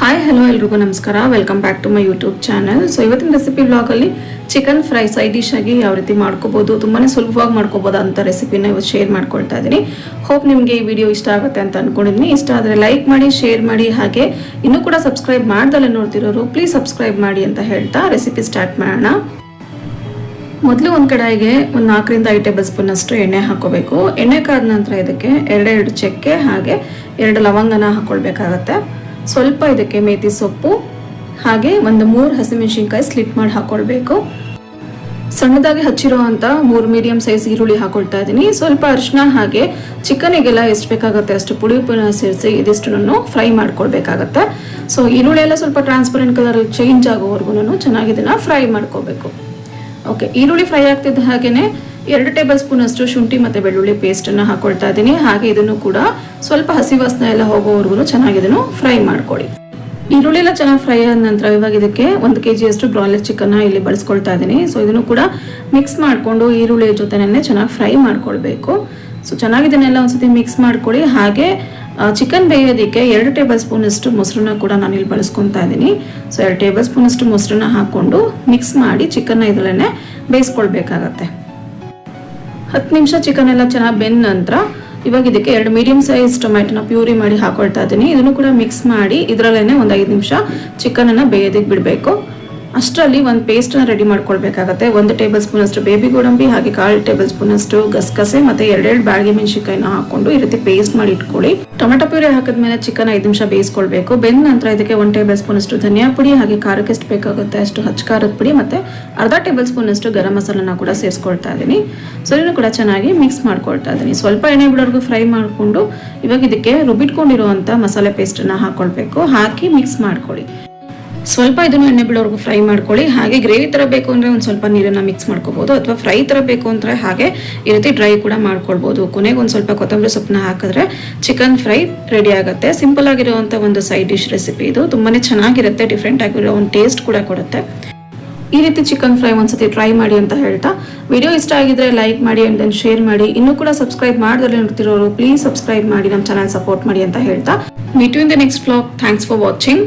Hi hello ಎಲ್ರಿಗೂ ನಮಸ್ಕಾರ. Welcome back to my YouTube channel so ಇವತ್ತಿನ ರೆಸಿಪಿ ಬ್ಲಾಗಲ್ಲಿ ಚಿಕನ್ ಫ್ರೈ ಸೈಡ್ ಡಿಶ್ ಆಗಿ ಯಾವ ರೀತಿ ಮಾಡ್ಕೋಬೋದು ತುಂಬಾ ಸುಲಭವಾಗಿ ಮಾಡ್ಕೋಬೋದು ಅಂತ ರೆಸಿಪಿನ ಇವತ್ತು ಶೇರ್ ಮಾಡ್ಕೊಳ್ತಾ ಇದ್ದೀನಿ. ಹೋಪ್ ನಿಮಗೆ ಈ ವಿಡಿಯೋ ಇಷ್ಟ ಆಗುತ್ತೆ ಅಂತ ಅನ್ಕೊಂಡಿದ್ದೀನಿ. ಇಷ್ಟ ಆದರೆ ಲೈಕ್ ಮಾಡಿ ಶೇರ್ ಮಾಡಿ, ಹಾಗೆ ಇನ್ನೂ ಕೂಡ ಸಬ್ಸ್ಕ್ರೈಬ್ ಮಾಡ್ದಲ್ಲೇ ನೋಡ್ತಿರೋರು ಪ್ಲೀಸ್ ಸಬ್ಸ್ಕ್ರೈಬ್ ಮಾಡಿ ಅಂತ ಹೇಳ್ತಾ ರೆಸಿಪಿ ಸ್ಟಾರ್ಟ್ ಮಾಡೋಣ. ಮೊದಲು ಒಂದು ಕಡಾಯಿಗೆ ಒಂದು ನಾಲ್ಕರಿಂದ ಐದು ಟೇಬಲ್ ಸ್ಪೂನ್ ಅಷ್ಟು ಎಣ್ಣೆ ಹಾಕೋಬೇಕು. ಎಣ್ಣೆ ಕಾದ ನಂತರ ಇದಕ್ಕೆ ಎರಡೆರಡು ಚಕ್ಕೆ ಹಾಗೆ ಎರಡು ಲವಂಗನ ಹಾಕೊಳ್ಬೇಕಾಗತ್ತೆ. ಸ್ವಲ್ಪ ಇದಕ್ಕೆ ಮೇತಿ ಸೊಪ್ಪು, ಹಾಗೆ ಒಂದು ಮೂರು ಹಸಿಮೆಣಸಿನ್ಕಾಯಿ ಸ್ಲಿಟ್ ಮಾಡಿ ಹಾಕ್ಕೊಳ್ಬೇಕು ಸಣ್ಣದಾಗಿ ಹಚ್ಚಿರುವಂಥ ಮೂರು ಮೀಡಿಯಂ ಸೈಜ್ ಈರುಳ್ಳಿ ಹಾಕೊಳ್ತಾ ಇದ್ದೀನಿ ಸ್ವಲ್ಪ ಅರಿಶಿನ ಹಾಗೆ ಚಿಕನಿಗೆಲ್ಲ ಎಷ್ಟು ಬೇಕಾಗುತ್ತೆ ಅಷ್ಟು ಪುಡಿ ಉಪ್ಪನ್ನ ಸೇರಿಸಿ ಇದಿಷ್ಟನ್ನು ಫ್ರೈ ಮಾಡ್ಕೊಳ್ಬೇಕಾಗತ್ತೆ. ಸೊ ಈರುಳ್ಳಿ ಎಲ್ಲ ಸ್ವಲ್ಪ ಟ್ರಾನ್ಸ್ಪರೆಂಟ್ ಕಲರ್ ಚೇಂಜ್ ಆಗೋವರೆಗೂ ಚೆನ್ನಾಗಿ ಇದನ್ನು ಫ್ರೈ ಮಾಡ್ಕೋಬೇಕು ಓಕೆ ಈರುಳ್ಳಿ ಫ್ರೈ ಆಗ್ತಿದ್ದ ಹಾಗೇನೆ ಎರಡು ಟೇಬಲ್ ಸ್ಪೂನ್ ಅಷ್ಟು ಶುಂಠಿ ಮತ್ತು ಬೆಳ್ಳುಳ್ಳಿ ಪೇಸ್ಟನ್ನು ಹಾಕೊಳ್ತಾ ಇದ್ದೀನಿ. ಹಾಗೆ ಇದನ್ನು ಕೂಡ ಸ್ವಲ್ಪ ಹಸಿ ವಾಸನೆ ಎಲ್ಲ ಹೋಗೋವರೆಗೂ ಚೆನ್ನಾಗಿ ಇದನ್ನು ಫ್ರೈ ಮಾಡ್ಕೊಳ್ಳಿ. ಈರುಳ್ಳಿ ಎಲ್ಲ ಚೆನ್ನಾಗಿ ಫ್ರೈ ಆದ ನಂತರ ಇವಾಗ ಇದಕ್ಕೆ ಒಂದು ಕೆ ಜಿಯಷ್ಟು ಬ್ರಾಯ್ಲರ್ ಚಿಕನ್ನ ಇಲ್ಲಿ ಬಳಸ್ಕೊಳ್ತಾ ಇದ್ದೀನಿ. ಸೊ ಇದನ್ನು ಕೂಡ ಮಿಕ್ಸ್ ಮಾಡಿಕೊಂಡು ಈರುಳ್ಳಿ ಜೊತೆನೇ ಚೆನ್ನಾಗಿ ಫ್ರೈ ಮಾಡ್ಕೊಳ್ಬೇಕು. ಸೊ ಚೆನ್ನಾಗಿ ಇದನ್ನೆಲ್ಲ ಒಂದ್ಸತಿ ಮಿಕ್ಸ್ ಮಾಡ್ಕೊಳ್ಳಿ ಹಾಗೆ ಚಿಕನ್ ಬೇಯೋದಕ್ಕೆ ಎರಡು ಟೇಬಲ್ ಸ್ಪೂನ್ ಅಷ್ಟು ಮೊಸರನ್ನ ಕೂಡ ನಾನು ಇಲ್ಲಿ ಬಳಸ್ಕೊತಾ ಇದ್ದೀನಿ. ಸೊ ಎರಡು ಟೇಬಲ್ ಸ್ಪೂನ್ ಅಷ್ಟು ಮೊಸರನ್ನ ಹಾಕ್ಕೊಂಡು ಮಿಕ್ಸ್ ಮಾಡಿ ಚಿಕನ್ನ ಇದರಲ್ಲೇ ಬೇಯಿಸ್ಕೊಳ್ಬೇಕಾಗತ್ತೆ. ಹತ್ತು ನಿಮಿಷ ಚಿಕನ್ ಎಲ್ಲ ಚೆನ್ನಾಗಿ ಬೆಂದ ನಂತರ ಇವಾಗ ಇದಕ್ಕೆ ಎರಡು ಮೀಡಿಯಂ ಸೈಜ್ ಟೊಮ್ಯಾಟೊನ ಪ್ಯೂರಿ ಮಾಡಿ ಹಾಕೊಳ್ತಾ ಇದ್ದೀನಿ. ಇದನ್ನು ಕೂಡ ಮಿಕ್ಸ್ ಮಾಡಿ ಇದರಲ್ಲೇ ಒಂದು ಐದು ನಿಮಿಷ ಚಿಕನನ್ನು ಬೇಯೋದಕ್ಕೆ ಬಿಡಬೇಕು. ಅಷ್ಟರಲ್ಲಿ ಒಂದು ಪೇಸ್ಟ್ನ ರೆಡಿ ಮಾಡ್ಕೊಳ್ಬೇಕಾಗತ್ತೆ. ಒಂದು ಟೇಬಲ್ ಸ್ಪೂನ್ ಅಷ್ಟು ಬೇಬಿ ಗೋಡಂಬಿ, ಹಾಗೆ ಕಾಲು ಟೇಬಲ್ ಸ್ಪೂನ್ ಅಷ್ಟು ಗಸಗಸೆ, ಮತ್ತೆ ಎರಡೆರಡು ಬ್ಯಾಡಗಿ ಮೆಣಸಿನ್ಕಾಯಿನ ಹಾಕೊಂಡು ಈ ರೀತಿ ಪೇಸ್ಟ್ ಮಾಡಿ ಇಟ್ಕೊಳ್ಳಿ. ಟೊಮೆಟೊ ಪ್ಯೂರಿ ಹಾಕಿದ್ಮೇಲೆ ಚಿಕನ್ ಐದು ನಿಮಿಷ ಬೇಯಿಸ್ಕೊಳ್ಬೇಕು. ಬೆಂದ ನಂತರ ಇದಕ್ಕೆ ಒಂದು ಟೇಬಲ್ ಸ್ಪೂನ್ ಅಷ್ಟು ಧನಿಯಾ ಪುಡಿ, ಹಾಗೆ ಖಾರಕ್ಕೆ ಎಷ್ಟು ಬೇಕಾಗುತ್ತೆ ಅಷ್ಟು ಹಚ್ಚ ಖಾರದ ಪುಡಿ, ಮತ್ತೆ ಅರ್ಧ ಟೇಬಲ್ ಸ್ಪೂನ್ ಅಷ್ಟು ಗರಂ ಮಸಾಲನ ಕೂಡ ಸೇರಿಸ್ಕೊಳ್ತಾ ಇದ್ದೀನಿ. ಸೊ ಕೂಡ ಚೆನ್ನಾಗಿ ಮಿಕ್ಸ್ ಮಾಡ್ಕೊಳ್ತಾ ಇದ್ದೀನಿ. ಸ್ವಲ್ಪ ಎಣ್ಣೆ ಬಿಡೋರ್ಗು ಫ್ರೈ ಮಾಡಿಕೊಂಡು ಇವಾಗ ಇದಕ್ಕೆ ರುಬ್ಬಿಟ್ಕೊಂಡಿರುವಂಥ ಮಸಾಲೆ ಪೇಸ್ಟನ್ನು ಹಾಕೊಳ್ಬೇಕು. ಹಾಕಿ ಮಿಕ್ಸ್ ಮಾಡ್ಕೊಳ್ಳಿ. ಸ್ವಲ್ಪ ಇದನ್ನು ಎಣ್ಣೆ ಬಿಡೋರ್ಗು ಫ್ರೈ ಮಾಡ್ಕೊಳ್ಳಿ. ಹಾಗೆ ಗ್ರೇವಿ ಥರ ಬೇಕು ಅಂದರೆ ಒಂದು ಸ್ವಲ್ಪ ನೀರನ್ನು ಮಿಕ್ಸ್ ಮಾಡ್ಕೋಬೋದು, ಅಥವಾ ಫ್ರೈ ಥರ ಬೇಕು ಅಂದರೆ ಹಾಗೆ ಈ ರೀತಿ ಡ್ರೈ ಕೂಡ ಮಾಡ್ಕೊಳ್ಬೋದು. ಕೊನೆಗೆ ಒಂದು ಸ್ವಲ್ಪ ಕೊತ್ತಂಬರಿ ಸೊಪ್ಪನ್ನ ಹಾಕಿದ್ರೆ ಚಿಕನ್ ಫ್ರೈ ರೆಡಿ ಆಗುತ್ತೆ. ಸಿಂಪಲ್ ಆಗಿರುವಂಥ ಒಂದು ಸೈಡ್ ಡಿಶ್ ರೆಸಿಪಿ ಇದು. ತುಂಬಾ ಚೆನ್ನಾಗಿರುತ್ತೆ ಡಿಫ್ರೆಂಟ್ ಆಗಿರೋ ಒಂದು ಟೇಸ್ಟ್ ಕೂಡ ಕೊಡುತ್ತೆ. ಈ ರೀತಿ ಚಿಕನ್ ಫ್ರೈ ಒಂದ್ಸತಿ ಟ್ರೈ ಮಾಡಿ ಅಂತ ಹೇಳ್ತಾ ವಿಡಿಯೋ ಇಷ್ಟ ಆಗಿದ್ರೆ ಲೈಕ್ ಮಾಡಿ ಅಂಡ್ ದೆನ್ ಶೇರ್ ಮಾಡಿ. ಇನ್ನೂ ಕೂಡ ಸಬ್ಸ್ಕ್ರೈಬ್ ಮಾಡಿದ್ರೆ ನೋಡ್ತಿರೋರು ಪ್ಲೀಸ್ ಸಬ್ಸ್ಕ್ರೈಬ್ ಮಾಡಿ ನಮ್ಮ ಚಾನಲ್ ಸಪೋರ್ಟ್ ಮಾಡಿ ಅಂತ ಹೇಳ್ತಾ. Meet in the next blog thanks for watching